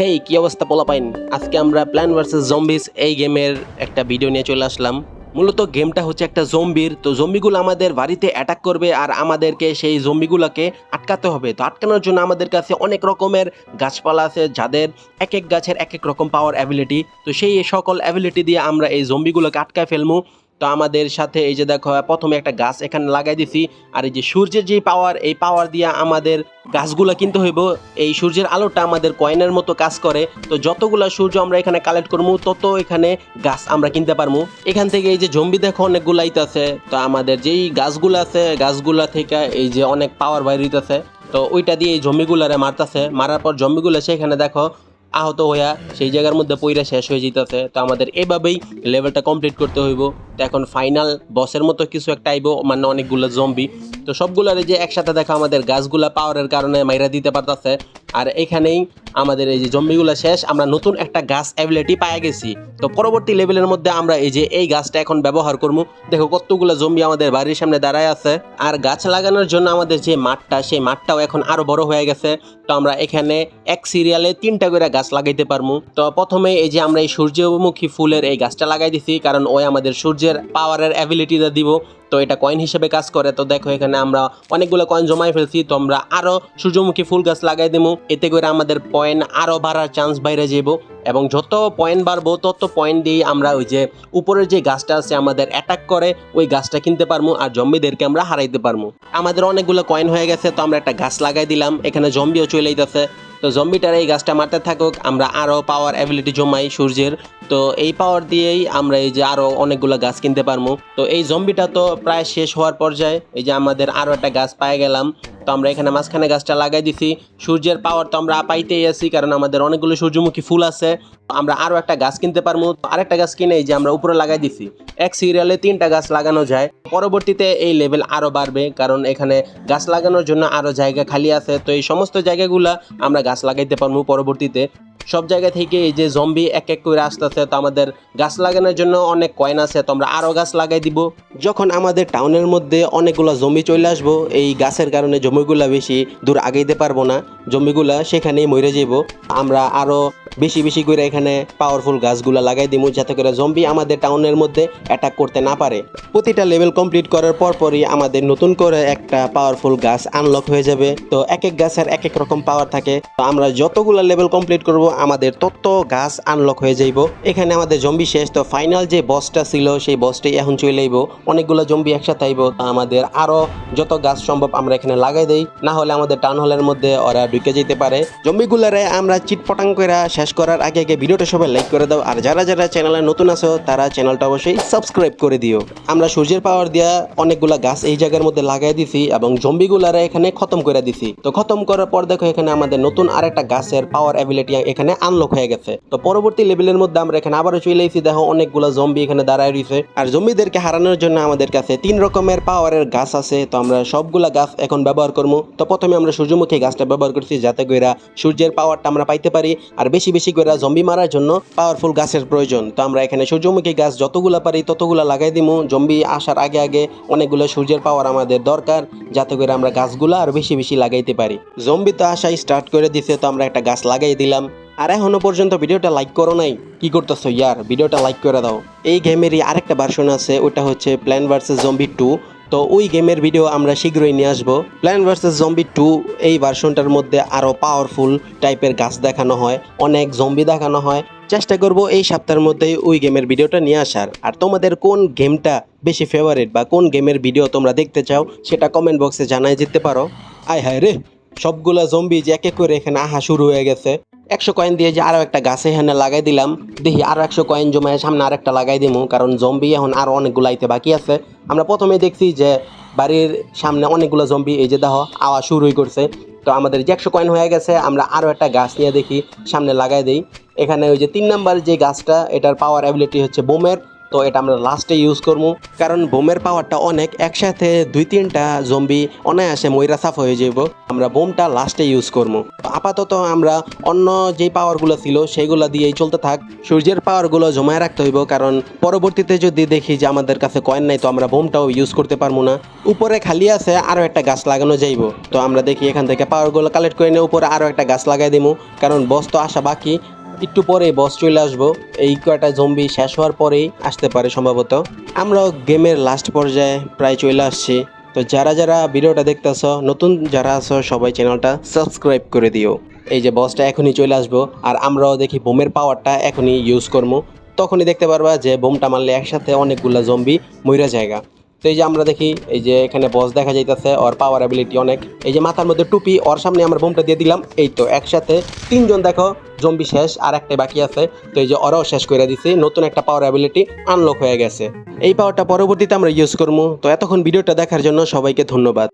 হেই, কি অবস্থা পোলাপাইন? আজকে আমরা প্ল্যান ভার্সেস জম্বিস এই গেমের একটা ভিডিও নিয়ে চলে আসলাম। মূলত গেমটা হচ্ছে একটা জম্বির, তো জম্বিগুলো আমাদের বাড়িতে অ্যাটাক করবে আর আমাদেরকে সেই জম্বিগুলোকে আটকাতে হবে। তো আটকানোর জন্য আমাদের কাছে অনেক রকমের গাছপালা আছে যাদের এক এক গাছের এক এক রকম পাওয়ার অ্যাবিলিটি তো সেই সকল অ্যাবিলিটি দিয়ে আমরা এই জম্বিগুলোকে আটকায় ফেলব তো আমাদের সাথে এই যে দেখো, প্রথমে একটা গাছ এখানে লাগাই দিছি। আর এই যে সূর্যের যে পাওয়ার এই পাওয়ার দিয়ে আমাদের গাছগুলো কিনতে হইব। এই সূর্যের আলোটা আমাদের কয়েনের মতো কাজ করে। তো যতগুলা সূর্য আমরা এখানে কালেক্ট করব তত এখানে গাছ আমরা কিনতে পারব এখান থেকে এই যে জম্বি দেখো, অনেকগুলো আইতাছে। তো আমাদের যেই গাছগুলো আছে, গাছগুলা থেকে এই যে অনেক পাওয়ার বাইরিতেছে তো ওইটা দিয়ে এই জম্বিগুলারে মারতাছে। মারার পর জম্বিগুলো সেখানে দেখো আহত হইয়া সেই জায়গার মধ্যে পইরা শেষ হয়ে যেতেছে তো আমাদের এভাবেই লেভেলটা কমপ্লিট করতে হইব। তো এখন ফাইনাল বসের মতো কিছু একটা আইব মানে অনেকগুলো জম্বি তো সবগুলোর যে একসাথে দেখা আমাদের গাছগুলা পাওয়ারের কারণে মাইরা দিতে পারতাছে। আর এখানেই আমাদের এই যে জম্বিগুলো শেষ, আমরা নতুন একটা গাছ অ্যাবিলিটি পাই গেছি। তো পরবর্তী লেভেলের মধ্যে আমরা এই যে এই গাছটা এখন ব্যবহার করব। দেখো কতগুলো জম্বি আমাদের বাড়ির সামনে দাঁড়ায় আছে। আর গাছ লাগানোর জন্য আমাদের যে মাঠটা, সেই মাঠটাও এখন আরও বড় হয়ে গেছে। তো আমরা এখানে এক সিরিয়ালে তিনটা করে গাছ লাগাইতে পারব। তো প্রথমে এই যে আমরা এই সূর্যমুখী ফুলের এই গাছটা লাগাই দিছি, কারণ ওই আমাদের সূর্যের পাওয়ারের অ্যাবিলিটিটা দিব। তো এটা কয়েন হিসেবে কাজ করে। তো দেখো এখানে আমরা অনেকগুলো কয়েন জমাই ফেলছি। তো আমরা আরও সূর্যমুখী ফুল গাছ লাগাই দেবো এতে করে আমাদের পয়েন্ট আরও বাড়ার চান্স বাইরে যাব এবং যত পয়েন্ট বাড়বো, তত পয়েন্ট দিয়ে আমরা ওই যে উপরের যে গাছটা আছে আমাদের অ্যাটাক করে, ওই গাছটা কিনতে পারব আর জম্বিদেরকে আমরা হারাইতে পারব আমাদের অনেকগুলো কয়েন হয়ে গেছে, তো আমরা একটা গাছ লাগাই দিলাম। এখানে জম্বিও চলে যেতেছে তো জম্বিটার এই গাছটা মারতে থাকুক, আমরা আরও পাওয়ার অ্যাবিলিটি জমাই সূর্যের। তো এই পাওয়ার দিয়েই আমরা এই যে আরও অনেকগুলো গাছ কিনতে পারব। তো এই জম্বিটা তো প্রায় শেষ হওয়ার পর্যায়ে, এই যে আমাদের আরও একটা গাছ পায়ে গেলাম। তো আমরা এখানে মাঝখানে গাছটা লাগাই দিছি। সূর্যের পাওয়ার তো আমরা পাইতেই আছি, কারণ আমাদের অনেকগুলো সূর্যমুখী ফুল আছে। আমরা আরও একটা গাছ কিনতে পারব। আরেকটা গাছ কিনে যে আমরা উপরে লাগাই দিছি। এক সিরিয়ালে তিনটা গাছ লাগানো যায়। পরবর্তীতে এই লেভেল আরও বাড়বে, কারণ এখানে গাছ লাগানোর জন্য আরও জায়গা খালি আছে। তো এই সমস্ত জায়গাগুলা আমরা গাছ লাগাইতে পারব পরবর্তীতে। সব জায়গা থেকে এই যে জম্বি এক এক করে আসতেছে। তো আমাদের গাছ লাগানোর জন্য অনেক কয়েন আছে। তো আমরা আরও গাছ লাগাই দিব। যখন আমাদের টাউনের মধ্যে অনেকগুলো জমি চলে আসব, এই গাছের কারণে জমিগুলা বেশি দূর আগাইতে পারব না। জমিগুলা সেখানেই মরে যাব আমরা আরও বেশি বেশি করে এখানে পাওয়ারফুল গাছগুলা লাগাই দিব যাতে করে জম্বি আমাদের টাউনের মধ্যে অ্যাটাক করতে না পারে। প্রতিটা লেভেল কমপ্লিট করার পর পরই আমাদের নতুন করে একটা পাওয়ারফুল গাছ আনলক হয়ে যাবে। তো এক এক গাছের এক এক রকম পাওয়ার থাকে। তো আমরা যতগুলো লেভেল কমপ্লিট করব, আমাদের তত গাছ আনলক হয়ে যাইব। এখানে আমাদের জম্বি শেষ। তো ফাইনাল যে বসটা ছিল, সেই বসটাই এখন চলে আইব। অনেকগুলো জম্বি একসাথে আইব। আমাদের আরও যত গাছ সম্ভব আমরা এখানে লাগাই দেই। না হলে আমাদের টাউন হলের মধ্যে ওরা ঢুকে যেতে পারে। জম্বিগুলারে আমরা চিটপটাং করে শেষ করার আগে আগে ভিডিওটা সবাই লাইক করে দাও। আর যারা যারা চ্যানেলে নতুন আছো, তারা চ্যানেলটা অবশ্যই সাবস্ক্রাইব করে দিও। আমরা সূর্যের পাওয়ার দিয়া অনেকগুলা গাছ এই জায়গার মধ্যে লাগাই দিছি এবং জম্বিগুলারে এখানে খতম করে দিছি। তো খতম করার পর দেখো এখানে আমাদের নতুন আরেকটা গাছের পাওয়ার অ্যাবিলিটি এখানে আনলক হয়ে গেছে। তো পরবর্তী লেভেলের মধ্যে আমরা এখানে আবারও চলে এসেছি। দেখো অনেকগুলো জম্বি এখানে দাঁড়ায় রয়েছে। আর জম্বিদেরকে হারানোর জন্য আমাদের কাছে তিন রকমের পাওয়ারের গাছ আছে। তো আমরা সবগুলা গাছ এখন ব্যবহার করব। তো প্রথমে আমরা সূর্যমুখী গাছটা ব্যবহার করছি যাতে করে সূর্যের পাওয়ারটা আমরা পাইতে পারি। আর বেশি বেশি করে জম্বি মারার জন্য পাওয়ারফুল গাছের প্রয়োজন। তো আমরা এখানে সূর্যমুখী গাছ যতগুলা পারি ততগুলা লাগাই দিমু। জম্বি আসার আগে আগে অনেকগুলো সূর্যের পাওয়ার আমাদের দরকার, যাতে করে আমরা গাছগুলো আর বেশি বেশি লাগাইতে পারি। জম্বি তো আসাই স্টার্ট করে দিছে, তো আমরা একটা গাছ লাগাই দিলাম। আর এখনও পর্যন্ত ভিডিওটা লাইক করো নাই। কি করতেছো ইয়ার? ভিডিওটা লাইক করে দাও। এই গেমেরই আরেকটা ভার্সন আছে, ওটা হচ্ছে প্ল্যান ভার্সেস জম্বি টু তো ওই গেমের ভিডিও আমরা শীঘ্রই নিয়ে আসব। প্ল্যান ভার্সেস জম্বি টু এই ভার্সনটার মধ্যে আরও পাওয়ারফুল টাইপের গাছ দেখানো হয়, অনেক জম্বি দেখানো হয়। চেষ্টা করব এই সপ্তাহের মধ্যেই ওই গেমের ভিডিওটা নিয়ে আসার। আর তোমাদের কোন গেমটা বেশি ফেভারিট বা কোন গেমের ভিডিও তোমরা দেখতে চাও, সেটা কমেন্ট বক্সে জানাই যেতে পারো। আয় হায় রে! সবগুলা জম্বি যে এক করে এখানে আহা শুরু হয়ে গেছে। একশো কয়েন দিয়ে যে আরও একটা গাছে এখানে লাগাই দিলাম। দেখি আরও একশো কয়েন জমায় সামনে আর একটা লাগাই দিব কারণ জম্বি এখন আরও অনেকগুলো আইতে বাকি আছে। আমরা প্রথমে দেখছি যে বাড়ির সামনে অনেকগুলো জম্বি এই যে দেহ আওয়া শুরুই করছে তো আমাদের যে একশো কয়েন হয়ে গেছে, আমরা আরও একটা গাছ নিয়ে দেখি, সামনে লাগাই দিই। এখানে ওই যে তিন নাম্বার যে গাছটা, এটার পাওয়ার অ্যাবিলিটি হচ্ছে বোমের। তো এটা আমরা লাস্টে ইউজ করব। কারণ বোমের পাওয়ারটা অনেক, একসাথে দুই তিনটা জম্বি অনায়াসে ময়রা সাফ হয়ে যাব আমরা বোমটা লাস্টে ইউজ করব। আপাতত আমরা অন্য যেই পাওয়ারগুলো ছিল সেইগুলো দিয়েই চলতে থাক। সূর্যের পাওয়ারগুলো জমায় রাখতে হইব, কারণ পরবর্তীতে যদি দেখি যে আমাদের কাছে কয়েন নাই, তো আমরা বোমটাও ইউজ করতে পারব না। উপরে খালি আছে আরও একটা গাছ লাগানো যাইব। তো আমরা দেখি এখান থেকে পাওয়ারগুলো কালেক্ট করে নিয়ে উপরে আরও একটা গাছ লাগাই দিব কারণ বস তো আসা বাকি একটু পরে বস চলে আসব। এই কয়টা জম্বি শেষ হওয়ার পরেই আসতে পারে সম্ভবত। আমরাও গেমের লাস্ট পর্যায়ে প্রায় চলে আসছি। তো যারা যারা ভিডিওটা দেখতেছ, নতুন যারা আছো, সবাই চ্যানেলটা সাবস্ক্রাইব করে দিও। এই যে বসটা এখনই চলে আসব, আর আমরাও দেখি বোমের পাওয়ারটা এখনই ইউজ করব। তখনই দেখতে পারবা যে বোমটা মারলে একসাথে অনেকগুলা জম্বি মইরা জায়গা তো এই যে আমরা দেখি, এই যে এখানে বস দেখা যাইতেছে, ওর পাওয়ার অ্যাবিলিটি অনেক। এই যে মাথার মধ্যে টুপি, ওর সামনে আমরা বোমটা দিয়ে দিলাম, এই তো, একসাথে তিনজন দেখো জম্বি শেষ, আর একটা বাকি আছে। তো এই যে ওরাও শেষ করে দিছি, নতুন একটা পাওয়ার অ্যাবিলিটি আনলক হয়ে গেছে। এই পাওয়ারটা পরবর্তীতে আমরা ইউজ করব তো এতক্ষণ ভিডিওটা দেখার জন্য সবাইকে ধন্যবাদ।